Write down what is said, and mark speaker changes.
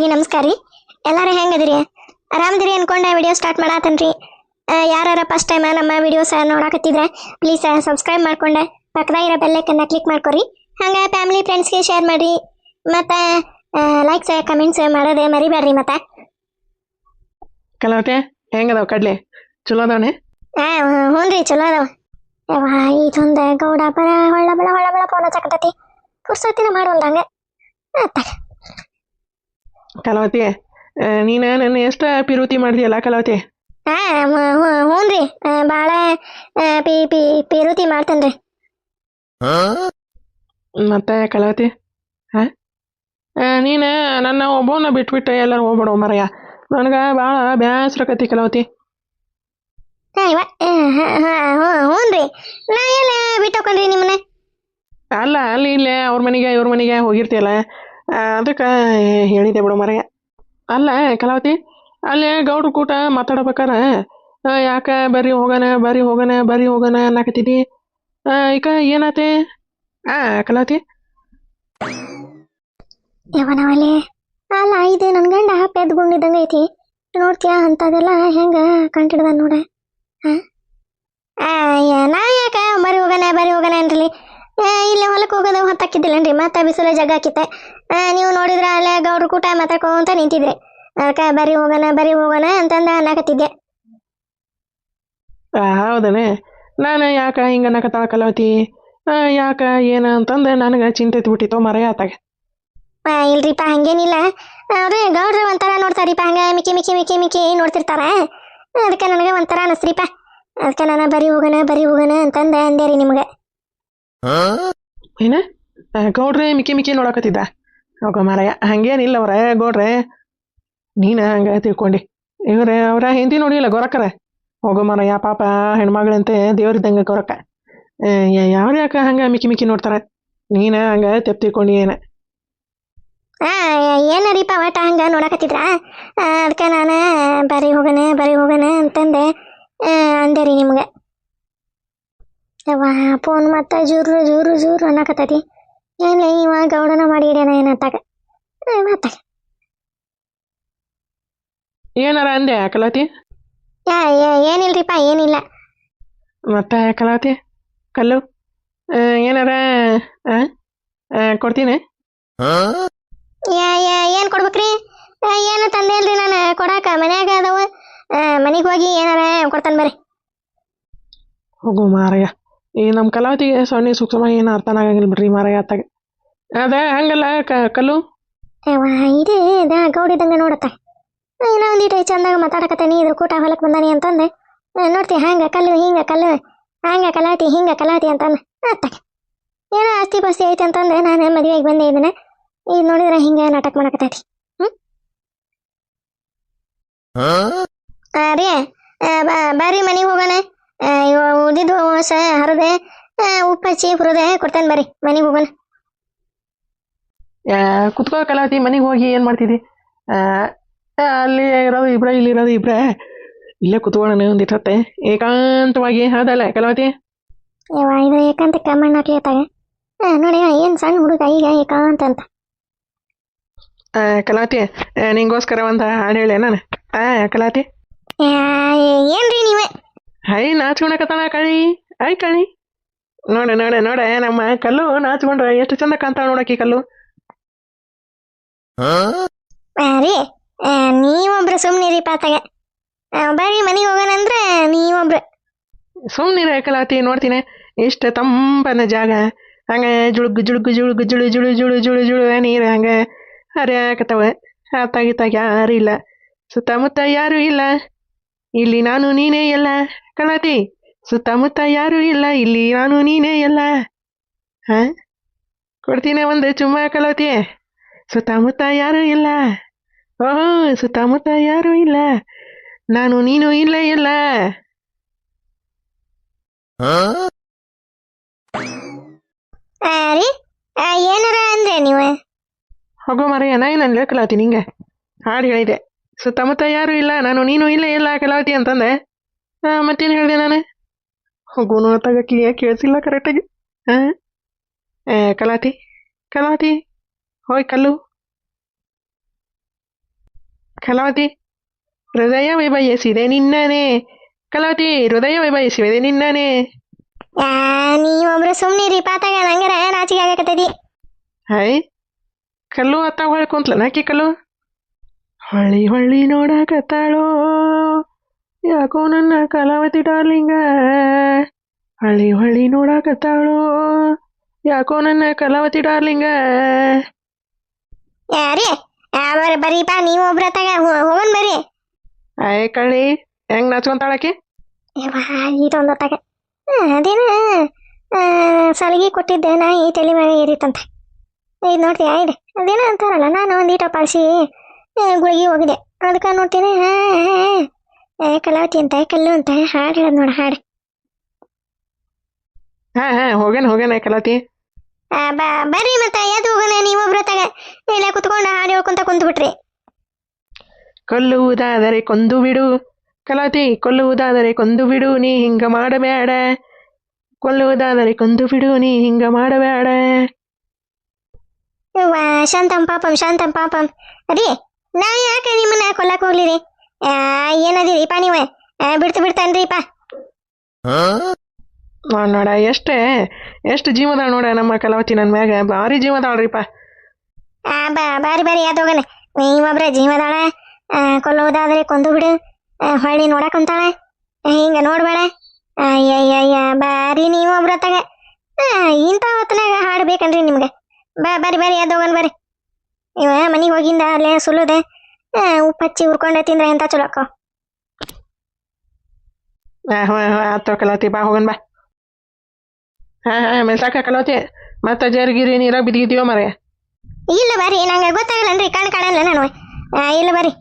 Speaker 1: ಎಲ್ಲರಿಗೂ ನಮಸ್ಕಾರ ರೀ. ಎಲ್ಲರೂ ಹೆಂಗದಿರಿ? ಆರಾಮದಿರಿ ಅನ್ಕೊಂಡೆ ವಿಡಿಯೋ ಸ್ಟಾರ್ಟ್ ಮಾಡಾತನ್ರಿ. ಯಾರು ಫಸ್ಟ್ ಟೈಮ್ ನಮ್ಮ ವಿಡಿಯೋಸ್ ನೋಡಕತ್ತಿದ್ರೆ ಪ್ಲೀಸ್ ಸಬ್ಸ್ಕ್ರೈಬ್ ಮಾಡ್ಕೊಂಡೆ ಪಕ್ಕದಾಗಿರೋ ಬೆಲ್ಲೈಕನ್ನ ಕ್ಲಿಕ್ ಮಾಡ್ಕೊರಿ. ಹಂಗೆ ಫ್ಯಾಮಿಲಿ ಫ್ರೆಂಡ್ಸ್ಗೆ ಶೇರ್ ಮಾಡಿ ಮತ್ತು ಲೈಕ್ಸ್ ಕಮೆಂಟ್ಸ್ ಮಾಡೋದೇ ಮರಿಬೇಡ್ರಿ ಮತ್ತೆ.
Speaker 2: ಕಲಾವತಿ ಹೆಂಗದಾವ ಕಡ್ಲೆ? ಚಲೋ ಅದಾವನೆ?
Speaker 1: ಹಾಂ ಹ್ಞೂ ರೀ ಚಲೋ ಅದಾವ. ಇದೊಂದು ಗೌಡ ಬರ ಹೊಳ್ಳ ಬಳ ಹೊಳ್ಳ ಬಳ ಫೋನ್ ಹಚ್ಚಕತ್ತೈತಿ ಪುರ್ಸೊತ್ತಿನ ಮಾಡೋಲ್ದಂಗೆ ಆತ
Speaker 2: ಕಲಾವತಿ ಆ, ನೀನು ನನ್ನ ಎಷ್ಟು ಪಿರುತಿ ಮಾಡಿದೆಯಲ್ಲ ಕಲಾವತಿ?
Speaker 1: ಹಾಂ ಹ್ಞೂ ರೀ. ಭಾಳ ಪಿ ಪಿ ಪಿರುತಿ ಮಾಡ್ತೇನೆ ರೀ
Speaker 2: ಮತ್ತೆ ಕಲಾವತಿ? ಹಾಂ? ನೀನು ನನ್ನ ಒಬ್ಬನ ಬಿಟ್ಬಿಟ್ಟು ಎಲ್ಲರೂ ಹೋಗ್ಬೇಡ ಮರಯ್ಯ. ನನಗೆ ಭಾಳ ಬ್ಯಾಸ್ರಕತಿ ಕಲಾವತಿ.
Speaker 1: ಹಾಂ ಇವ ಹ್ಞೂ ರೀ. ನಾ ಎಲ್ಲ ಬಿಟ್ಟು ನಿಮ್ಮನ್ನ.
Speaker 2: ಅಲ್ಲ ಅಲ್ಲಿ ಇಲ್ಲೇ ಅವ್ರ ಮನೆಗೆ ಇವ್ರ ಮನೆಗೆ ಹೋಗಿರ್ತೀಯಲ್ಲ. ಅದಕ್ಕೆ ಹೇಳಿದೆ ಬಿಡು ಮರೆಯ. ಅಲ್ಲ ಕಲಾವತಿ, ಅಲ್ಲೇ ಗೌಡ್ರ ಕೂಟ ಮಾತಾಡ್ಬೇಕಾರೆ? ಯಾಕೆ ಬರ್ರಿ ಹೋಗೋಣ ಬರೀ ಹೋಗೋಣ ಬರೀ ಹೋಗೋಣ ಅನ್ನಕತ್ತಿದ್ದಿ ಈಗ ಏನಾತೆ? ಆ, ಕಲಾವತಿ?
Speaker 1: ಅಲ್ಲ? ಇದೆ ನನ್ನ ಗಂಡ ಪೆದ್ಕೊಂಡಿದ್ದಂಗೆ ಐತಿ. ನೋಡ್ತೀಯಾ ಅಂಥದ್ದೆಲ್ಲ ಹೆಂಗೆ ಕಂಟಿಡ್ದ ನೋಡ. ಹಾಂ ನಾ ಯಾಕ ಬರಿ ಹೋಗೋಣ ಬರಿ ಹೋಗೋಣ ಅನ್ರಿ ಇಲ್ಲೇ ಹೊಲಕ್ಕೆ ಹೋಗೋದು ಹೊತ್ತಾಕಿದ್ದಿಲ್ಲನ್ರಿ ಮತ್ತೆ ಬಿಸಿಲು ಜಗ ಹಾಕಿತ್ತೆ ಆ, ನೀವು ನೋಡಿದ್ರೆ ಅಲ್ಲೇ ಗೌಡ್ರ ಕೂಟ ಮಾತಾಡ್ಕೊಂತ ನಿಂತಿದ್ರಿ. ಅದಕ್ಕೆ ಬರಿ ಹೋಗೋಣ ಬರಿ ಹೋಗೋಣ ಅಂತಂದ ಅನ್ನಕತ್ತಿದ್ದೆ.
Speaker 2: ಆ, ಹೌದನೆ. ನಾನು ಯಾಕ ಹಿಂಗೆ ಅನ್ನಕತ್ತಾಳ ಕಲಾವತಿ ಆ, ಯಾಕ ಏನ ಅಂತಂದು ನನಗೆ ಚಿಂತೆ ಬಿಟ್ಟಿತ್ತು ಮರೆಯ ಆತಾಗ
Speaker 1: ಆ, ಇಲ್ರಿಪ್ಪ ಹಂಗೇನಿಲ್ಲ. ಅವ್ರೆ ಗೌಡ್ರು ಒಂಥರ ನೋಡ್ತಾರಿಪ್ಪ ಹಂಗ ಮಿಕ್ಕಿ ಮಿಕ್ಕಿ ಮಿಕ್ಕಿ ಮಿಕ್ಕಿ ನೋಡ್ತಿರ್ತಾರ. ಅದಕ್ಕೆ ನನಗೆ ಒಂಥರ ಅನಸ್ತ್ರಿಪ್ಪ ಅದಕ್ಕೆ ನಾನು ಬರಿ ಹೋಗೋಣ ಬರಿ ಹೋಗೋಣ ಅಂತಂದ ಅಂದೆ ರೀ ನಿಮ್ಗೆ.
Speaker 2: ಏನ? ಗೌಡ್ರೆ, ಮಿಕ್ಕಿ ಮಿಕ್ಕಿ ನೋಡಕತ್ತಿದ್ದ. ಹೋಗೋ ಮಾರಾಯ. ಹಂಗೇನಿಲ್ಲ ಅವ್ರ, ಗೌಡ್ರೆ. ನೀನ ಹಂಗೆ ತಿಳ್ಕೊಂಡು. ಇವ್ರೆ, ಅವ್ರ ಹಿಂದಿ ನೋಡಿಲ್ಲ ಗೊರಕರೆ ಹೋಗೋ ಮಾರಾಯ, ಪಾಪ ಹೆಣ್ಮಗಳಂತೆ ದೇವ್ರಿದ್ದಂಗೆ ಗೊರಕ ಯಾರು ಯಾಕೆ ಹಂಗೆ ಮಿಕ್ಕಿ ಮಿಕ್ಕಿ ನೋಡ್ತಾರೆ? ನೀನ ಹಂಗೆ ತೆಪ್ ತಿಳ್ಕೊಂಡು ಏನ?
Speaker 1: ಏನು ಏನರಿಪ್ಪ ಒಟ್ಟ ಹಂಗೆ ನೋಡಕತ್ತಿದ್ರ? ಅದಕ್ಕೆ ನಾನು ಬರಿ ಹೋಗೋಣ ಬರಿ ಹೋಗೋಣ ಅಂತಂದೆ. ಅಂದೆ ರೀ ನಿಮ್ಗೆ. ಯವ್ವ ಫೋನ್ ಮತ್ತೆ ಜೂರು ಜೂರು ಜೂರು ಅನ್ನಕತ್ತೈತಿ. ಏನ್ಲ ಇವ ಗೌಡನ ಮಾಡಿ ಇಡ್ಯಾನ ಏನತ್ತಾಗ ಮಾತಾಗ
Speaker 2: ಏನಾರ ಅಂದೆ ಕಲಾತಿ
Speaker 1: ಯಾ ಯಾ- ಏನಿಲ್ರಿಪ್ಪ ಏನಿಲ್ಲ.
Speaker 2: ಮತ್ತೆ ಕಲಾವತಿ ಕಲ್ಲು? ಆ, ಏನಾರ ಆ? ಆ, ಕೊಡ್ತೀನಿ?
Speaker 1: ಯಾ ಯಾ ಏನು ಕೊಡ್ಬೇಕ್ರಿ? ಆ, ಏನು ತಂದೆ ಇಲ್ರಿ ನಾನು ಕೊಡಾಕ. ಮನ್ಯಾಗ ಅದಾವ. ಮನೆಗೆ ಹೋಗಿ ಏನಾರ ಕೊಡ್ತಾನೆ ಬರ್ರಿ.
Speaker 2: ಹೋಗು ಮಾರಯ್ಯ. ಈ ನಮ್ಮ ಕಲಾವತಿಗೆ ಸೊನ್ನೆ ಸೂಕ್ಷ್ಮ ಏನು ಅರ್ಥನ ಆಗಂಗಿಲ್ಲ ಬಿಡ್ರಿ ಮಾರಾಯ ಅತ್ತಾಗ ಅದ ಹಂಗಲ್ಲ ಕ ಕಲ್ಲು?
Speaker 1: ಇದೇ ಇದ ಗೌಡಿದಂಗೆ ನೋಡತ್ತ. ಇನ್ನೂ ಒಂದಿಟ್ಟು ಚಂದಾಗ ಮಾತಾಡಕತ್ತೇನಿ ಇದ್ರ ಕೂಟ ಹೊಲಕ್ಕೆ ಬಂದಾನಿ ಅಂತಂದೆ. ನೋಡ್ತಿ ಹಂಗ ಕಲ್ಲು ಹಿಂಗ ಕಲ್ಲು ಹಂಗ ಕಲಾತಿ ಹಿಂಗ ಕಲಾತಿ ಅಂತಂದ. ಅತ್ತ ಏನೋ ಆಸ್ತಿ ಪಾಸ್ತಿ ಐತೆ ಅಂತಂದೆ ನಾನು ಮದುವೆಗೆ ಬಂದೆ ಇದನ್ನ. ಈಗ ನೋಡಿದ್ರೆ ಹಿಂಗೆ ನಾಟಕ ಮಾಡಕತ್ತೈತಿ. ಹ್ಮ್? ಆ, ರೀ ಬರ್ರಿ ಮನೆಗೆ ಹೋಗೋಣ. ಉಳಿದಿದ್ದು ಸ ಹರದೆ ಉಪ್ಪಚ್ಚಿ ಹುರದೆ ಕೊಡ್ತೇನೆ ಬರ್ರಿ ಮನೆಗೆ ಹೋಗೋಣ.
Speaker 2: ಕುತ್ಕೋ ಕಲಾವತಿ ಮನೆಗೆ ಹೋಗಿ ಏನು ಮಾಡ್ತಿದ್ದಿ ಅಲ್ಲಿ ಇರೋದು ಇಬ್ರ ಇಲ್ಲಿ ಇರೋದು ಇಬ್ರ. ಇಲ್ಲೇ ಕುತ್ಕೊಳ್ಳೋಣ ಒಂದಿಟ್ಟು ಹೊತ್ತೆ ಏಕಾಂತವಾಗಿ ಹೌದಲ್ಲ ಕಲಾವತಿ?
Speaker 1: ಇದು ಏಕಾಂತ ಕಮ್ಮಣ್ಣ ಕೇಳ್ತಾಗ ನೋಡಿ ಏನು ಸಣ್ಣ ಹುಡುಗ ಈಗ ಏಕಾಂತ ಅಂತ.
Speaker 2: ಕಲಾವತಿ ನಿಂಗೋಸ್ಕರ ಒಂದು ಹಾಡು ಹೇಳಿ ನಾನು? ಕಲಾವತಿ?
Speaker 1: ಏನ್ರಿ ನೀವೇ?
Speaker 2: ಹೈ ನಾಚ್ಕೊಳಕತ್ತಾಳ ಕಳಿ ಐ ಕಳಿ ನೋಡ ನೋಡ ನೋಡ ನಮ್ಮ ಕಲ್ಲು ನಾಚ್ಕೊಂಡ್ರ ಎಷ್ಟು ಚಂದ ಕಾಣ್ತಾಳ ನೋಡಕಿ ಕಲ್ಲು.
Speaker 1: ಆ, ರೀ ನೀವೊಬ್ರು ಸುಮ್ಮನಿರಿ ಪಾತಾಗ. ಬರ್ರಿ ಮನೆಗೆ ಹೋಗೋಣ ಅಂದ್ರೆ ನೀವೊಬ್ರು.
Speaker 2: ಸುಮ್ಮನಿರ ಕಲಾವತಿ ನೋಡ್ತೀನಿ. ಇಷ್ಟು ತಂಪನ ಜಾಗ. ಹಂಗ ಜುಳುಗು ಜುಳುಗು ಜುಳುಗು ಜುಳು ಜುಳು ಜುಳು ಜುಳು ಜುಳು ನೀರು ಹಂಗ ಹರಿಯಾಕತ್ತವ. ತಾಗಿ ಯಾರು ಇಲ್ಲ. ಸುತ್ತಮುತ್ತ ಯಾರು ಇಲ್ಲ. ಇಲ್ಲಿ ನಾನು ನೀನೇ ಎಲ್ಲ. ಕಲಾತಿ ಸುತ್ತಮುತ್ತ ಯಾರು ಇಲ್ಲ ಇಲ್ಲಿ ನಾನು ನೀನೇ ಎಲ್ಲ. ಹಾ? ಕೊಡ್ತೀನಿ ಒಂದು ಚುಮ್ಮ ಕಲಾವತಿ ಸುತ್ತಮುತ್ತ ಯಾರು ಇಲ್ಲ. ಓಹೋ ಸುತ್ತಮುತ್ತ ಯಾರು ಇಲ್ಲ. ನಾನು ನೀನು ಇಲ್ಲೇ ಇಲ್ಲ
Speaker 1: ಆ, ರೀ ಆ, ಏನಾರ ಅಂದ್ರೆ ನೀವು?
Speaker 2: ಹೋಗೋ ಮರೆಯ ನಾ ನಾನು ಕಲಾವತಿ ನಿಂಗೆ. ಹಾಡು ಹೇಳಿದೆ. ಸುತ್ತಮುತ್ತ ಯಾರು ಇಲ್ಲ ನಾನು ನೀನು ಇಲ್ಲ ಇಲ್ಲ ಕಲಾವತಿ ಅಂತಂದೆ. ಮತ್ತೇನು ಹೇಳಿದೆ ನಾನು? ಹೋಗೋನು ತಗಕ್ಕೆ ಯಾಕೆ ಕೇಳಿಸಿಲ್ಲ ಕರೆಕ್ಟಾಗಿ ಹಾಂ ಕಲಾತಿ ಕಲಾತಿ ಹೋಯ್ ಕಲ್ಲು. ಕಲಾವತಿ ಹೃದಯ ಬಯಸಿದೆ ನಿನ್ನನೇ. ಕಲಾವತಿ ಹೃದಯ ಬಯಸಿದೆ ನಿನ್ನನೇ.
Speaker 1: ನೀವೊಬ್ರು ರೀ ಪಾತಾಗ ನಂಗರ ನಾಚಿಗೆ ಆಗಕತ್ತದಿ
Speaker 2: ಹಾಯ್ ಕಲ್ಲು ಅತ್ತ ಹೊಳ್ಕೊಂತ್ಲ ನಾಕಿ ಕಲ್ಲು? ಹೊಳ್ಳಿ ಹೊಳ್ಳಿ ನೋಡಕತ್ತಾಳೋ? ಯಾಕೋ ನನ್ನ ಕಲಾವತಿ ಡಾರ್ಲಿಂಗ? ಹಳ್ಳಿ ಹೊಳ್ಳಿ ನೋಡಕತ್ತಾಳೋ? ಯಾಕೋ ನನ್ನ ಕಲಾವತಿ ಡಾರ್ಲಿಂಗ?
Speaker 1: ಯಾರಿ ಬರೀ ಬರೀಪ ನೀವು ಒಬ್ರ ತಗ ಹೋಗನ್ ಬರ್ರಿ.
Speaker 2: ಆಯ್ ಕಳ್ಳಿ ಹೆಂಗ್ ನಾಚ್ಕೊಂತಾಳಕಿ?
Speaker 1: ಇದೊಂದು ತಗ. ಅದೇನ ಸಲಿಗೆ ಕೊಟ್ಟಿದ್ದೆ ನಾ ಈ ತಲೆ ಮೇಲೆ ಏರಿತಂತ ಇದು ನೋಡ್ತೀಯ ಇದು? ಅದೇನೋ ಅಂತಾರಲ್ಲ ನಾನು ಒಂದು ಈಟ ಪಾಲಿಸಿ ಗುಳಿಗೆ ಹೋಗಿದೆ. ಅದಕ್ಕೆ ನೋಡ್ತೀನಿ. ಹಾ, ಕಲಾವತಿ ಅಂತ ಕಲ್ಲು ಅಂತ. ಹಾಡು ಹೇಳದ್ ನೋಡ ಹಾಡು.
Speaker 2: ಹಾ ಹಾ ಹೋಗೇನ್ ಹೋಗೇನ ಕಲಾವತಿ.
Speaker 1: ಬರ್ರಿ ಮತ್ತೆ. ಎದ್ದು ಹೋಗೋಣ ನೀವೊಬ್ರ ತಗ. ಇಲ್ಲ ಕುತ್ಕೊಂಡು ಹಾಡು ಹೇಳ್ಕೊಂತ ಕುಂತ್ಬಿಟ್ರಿ.
Speaker 2: ಕೊಲ್ಲುವುದಾದರೆ ಕೊಂದು ಬಿಡು. ಕಲಾವತಿ ಕೊಲ್ಲುವುದಾದರೆ ಕೊಂದು ಬಿಡು. ನೀ ಹಿಂಗ ಮಾಡಬೇಡ. ಕೊಲ್ಲುವುದಾದರೆ ಕೊಂದು ಬಿಡು. ನೀ ಹಿಂಗ ಮಾಡಬೇಡ.
Speaker 1: ಯವ್ವ ಶಾಂತಂ ಪಾಪಂ ಶಾಂತಂ ಪಾಪಂ. ರೀ ನಾ ಯಾಕೆ ನಿಮ್ಮನ್ನ ಕೊಲ್ಲಕ್ಕೆ ಹೋಗ್ಲಿರಿ? ಆ, ಏನದಿರಿಪ್ಪ ನೀವೇ? ಬಿಡ್ತು ಬಿಡ್ತಾನ್ರಿಪ್ಪ
Speaker 2: ನೋಡ್ ನೋಡ ಎಷ್ಟೇ ಎಷ್ಟು ಜೀವದ ನೋಡ ನಮ್ಮ ಕಲಾವತಿ ನನ್ನ ಮ್ಯಾಗ. ಭಾರಿ ಜೀವದಾಳ್ರಿಪ್ಪ
Speaker 1: ಆ, ಬಾ ಬಾರಿ ಬಾರಿ ಯಾವ್ದು ಹೋಗಣ. ನೀವೊಬ್ರ ಜೀವದಾಳ ಆ, ಕೊಲ್ಲುವುದಾದ್ರೆ ಕೊಂದು ಬಿಡು. ಆ, ಹೊಳ್ಳಿ ನೋಡಕ್ಕಂತಾಳ ಹಿಂಗ ನೋಡ್ಬೇಡ. ಅಯ್ಯಯ್ಯಯ್ಯ ಬಾರಿ ನೀವೊಬ್ರ ತಗ. ಆ, ಇಂಥ ಹೊತ್ನಾಗ ಹಾಡು ಬೇಕನ್ರಿ ನಿಮ್ಗೆ. ಬಾ ಬಾರಿ ಬಾರಿ ಯಾವ್ದು ಹೋಗನ್ ಬರ್ರಿ. ಇವ ಮನೆಗೆ ಹೋಗಿಂದ ಅಲ್ಲೇ ಸುಲ್ಲುದೆ ಆ, ಉಪ್ಪು ಹಚ್ಚಿ ಹುರ್ಕೊಂಡೆ ತಿಂದ್ರೆ ಎಂತ ಚಲೋ ಅಕ್ಕ.
Speaker 2: ಆತೋ ಕಲಾವತಿ ಬಾ ಹೋಗನ್ ಬಾ. ಹಾ ಹಾ ಮೆಲ್ಸಾಕ ಕಲಾವತಿ ಮತ್ತೆ ಜರ್ಗಿರಿ ನೀರಾಗ ಬಿದ್ದಿದ್ದೀವ ಮರೆ
Speaker 1: ಇಲ್ಲ ಬರ್ರಿ ನಂಗೆ ಗೊತ್ತಾಗಿಲ್ಲ ಗೊತ್ತಾಗಲ್ಲನ್ರಿ ಕಣ್ ಕಾಣಲ್ಲ ನಾನು. ಇಲ್ಲ ಬರ್ರಿ